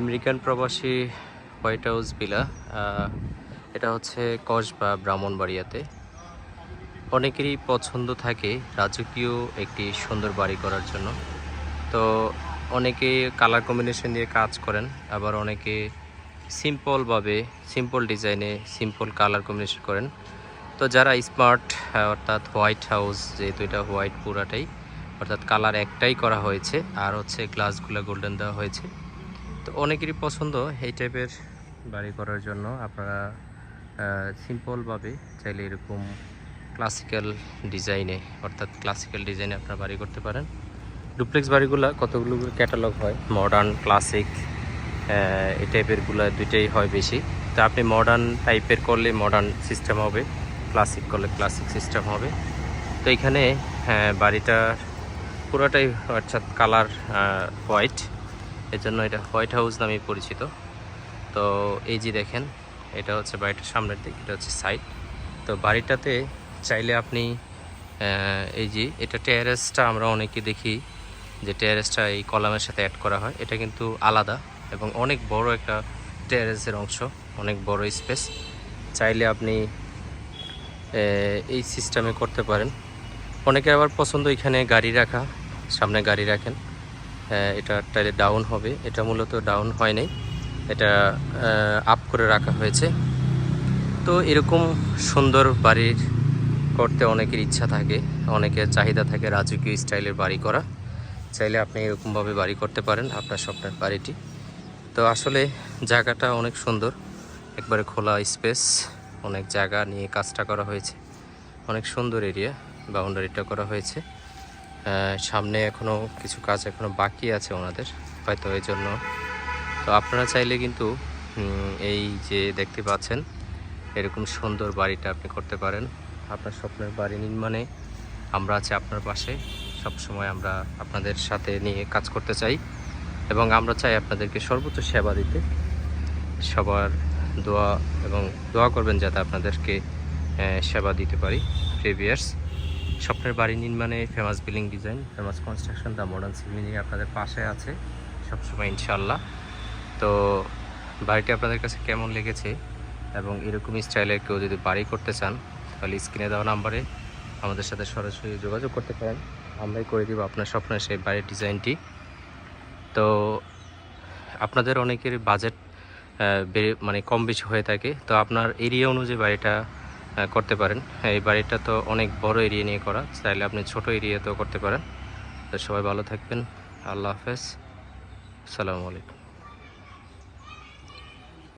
American প্রবাসী white house আহ, এটা হচ্ছে কসবা ব্রাহ্মণবাড়িয়াতে। অনেকেরই পছন্দ থাকে রাজকীয় একটি সুন্দর বাড়ি করার জন্য। তো অনেকে কালার কম্বিনেশন দিয়ে কাজ করেন আবার অনেকে সিম্পলভাবে সিম্পল ডিজাইনে সিম্পল কালার কম্বিনেশন করেন। তো যারা স্মার্ট অর্থাৎ হোয়াইট হাউস যেহেতু এটা হোয়াইট পুরাটাই অর্থাৎ কালার একটাই করা হয়েছে আর হচ্ছে গ্লাসগুলো গোল্ডেন দেওয়া হয়েছে। তো অনেকেরই পছন্দ এই টাইপের বাড়ি করার জন্য। আপনারা সিম্পলভাবে চাইলে এরকম ক্লাসিক্যাল ডিজাইনে অর্থাৎ ক্লাসিক্যাল ডিজাইনে আপনারা বাড়ি করতে পারেন। ডুপ্লেক্স বাড়িগুলো কতগুলো ক্যাটালগ হয়? মডার্ন ক্লাসিক এই টাইপেরগুলো দুইটাই হয় বেশি। তো আপনি মডার্ন টাইপের করলে মডার্ন সিস্টেম হবে ক্লাসিক করলে ক্লাসিক সিস্টেম হবে। তো এখানে হ্যাঁ, বাড়িটা পুরোটাই অর্থাৎ কালার হোয়াইট এজন্য এটা হোয়াইট হাউস নামে পরিচিত। তো এই যে দেখেন, এটা হচ্ছে বাড়িটার সামনের দিক, এটা হচ্ছে সাইড। তো বাড়িটাতে চাইলে আপনি এই যে এটা টেরেসটা আমরা অনেকে দেখি যে টেরেসটা এই কলামের সাথে অ্যাড করা হয়। এটা কিন্তু আলাদা এবং অনেক বড় একটা টেরেসের অংশ, অনেক বড় স্পেস। চাইলে আপনি এই সিস্টেমে করতে পারেন। অনেকে আবার পছন্দ এখানে গাড়ি রাখা, সামনে গাড়ি রাখেন। এটা টাইলে ডাউন হবে। এটা মূলত ডাউন হয় নাই। এটা আপ করে রাখা হয়েছে। তো এরকম সুন্দর বাড়ির করতে অনেকের ইচ্ছা থাকে, অনেকের চাহিদা থাকে রাজকীয় স্টাইলের বাড়ি করা। চাইলে আপনি এরকমভাবে বাড়ি করতে পারেন, আপনার স্বপ্নের বাড়িটি। তো আসলে জায়গাটা অনেক সুন্দর। একবারে খোলা স্পেস অনেক জায়গা নিয়ে কাজটা করা হয়েছে। অনেক সুন্দর এরিয়া বাউন্ডারিটা করা হয়েছে। সামনে এখনও কিছু কাজ এখনও বাকি আছে ওনাদের, হয়তো এই জন্য। তো আপনারা চাইলে কিন্তু এই যে দেখতে পাচ্ছেন, এরকম সুন্দর বাড়িটা আপনি করতে পারেন। আপনার স্বপ্নের বাড়ি নির্মাণে আমরা আছি আপনার পাশে। সব সময় আমরা আপনাদের সাথে নিয়ে কাজ করতে চাই। এবং আমরা চাই আপনাদেরকে সর্বোচ্চ সেবা দিতে। সবার দোয়া এবং দোয়া করবেন যাতে আপনাদেরকে সেবা দিতে পারি প্রিভিয়ার্স স্বপ্নের বাড়ি নির্মাণে famous building design, famous construction the modern civil engineer আপনাদের পাশে আছে সবসময় ইনশাল্লাহ তো বাড়িটি আপনাদের কাছে কেমন লেগেছে এবং এরকম স্টাইলের কেউ যদি বাড়ি করতে চান, তাহলে স্ক্রিনে দেওয়া নাম্বারে আমাদের সাথে সরাসরি যোগাযোগ করতে পারেন। আমরাই করে দিব আপনার স্বপ্নের সেই বাড়ির ডিজাইনটি। তো আপনাদের অনেকের বাজেট বেড়ে মানে কম বেশি হয়ে থাকে। তো আপনার এরিয়া অনুযায়ী বাড়িটা করতে পারেন। এই বাড়িটা তো অনেক বড় এরিয়া নিয়ে করা। চাইলে আপনি ছোট এরিয়াতেও করতে পারেন। তো সবাই ভালো থাকবেন। আল্লাহ হাফেজ। আসসালামু আলাইকুম।